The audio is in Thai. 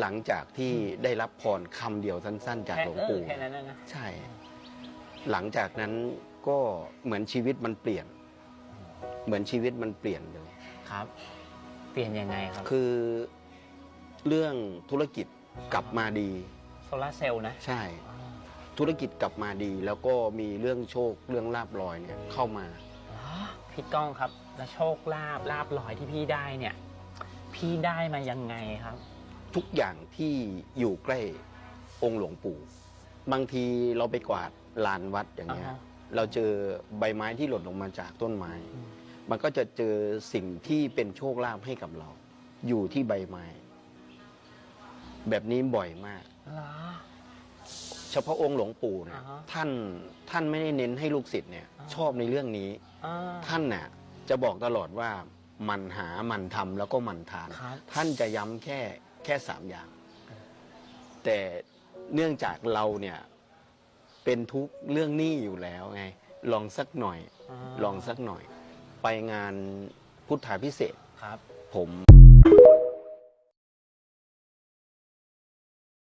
หลังจากที่ได้รับพรคำเดียวสั้น ๆ จากแค่หลวงเออปู่แค่นั้นนะนะใช่ หลังจากนั้นก็เหมือนชีวิตมันเปลี่ยน เหมือนชีวิตมันเปลี่ยนเลยครับ เปลี่ยนยังไงครับ คือเรื่องธุรกิจกลับมาดีโซลาร์เซลล์นะ ใช่อ๋อธุรกิจกลับมาดี แล้วก็มีเรื่องโชคเรื่องลาบลอยเนี่ยเข้ามาอ๋อพี่ก้องครับ แล้วโชคลาบลาบลอยที่พี่ได้เนี่ย พี่ได้มายังไงครับ ทุกอย่างที่อยู่ใกล้องค์หลวงปู่ บางทีเราไปกวาดลานวัดอย่างเงี้ย อ่าฮะ เราเจอใบไม้ที่หล่นลงมาจากต้นไม้อืมมันก็จะเจอสิ่งที่เป็นโชคลาภให้กับเรา อยู่ที่ใบไม้ แบบนี้บ่อยมาก เหรอ เฉพาะองค์หลวงปู่เนะอ่าฮะท่านท่านไม่ได้เน้นให้ลูกศิษย์เนี่ย อ่า ชอบในเรื่องนี้ อ่า ท่านน่ะจะบอกตลอดว่ามันหามันทำแล้วก็มันทาน ครับ ท่านจะย้ำแค่ แค่สามอย่าง แต่เนื่องจากเราเนี่ยเป็นทุกข์เรื่องหนี้อยู่แล้วไง ลองสักหน่อยาลองสักหน่อย ไปงานพุทธาพิเศษกครับ ผม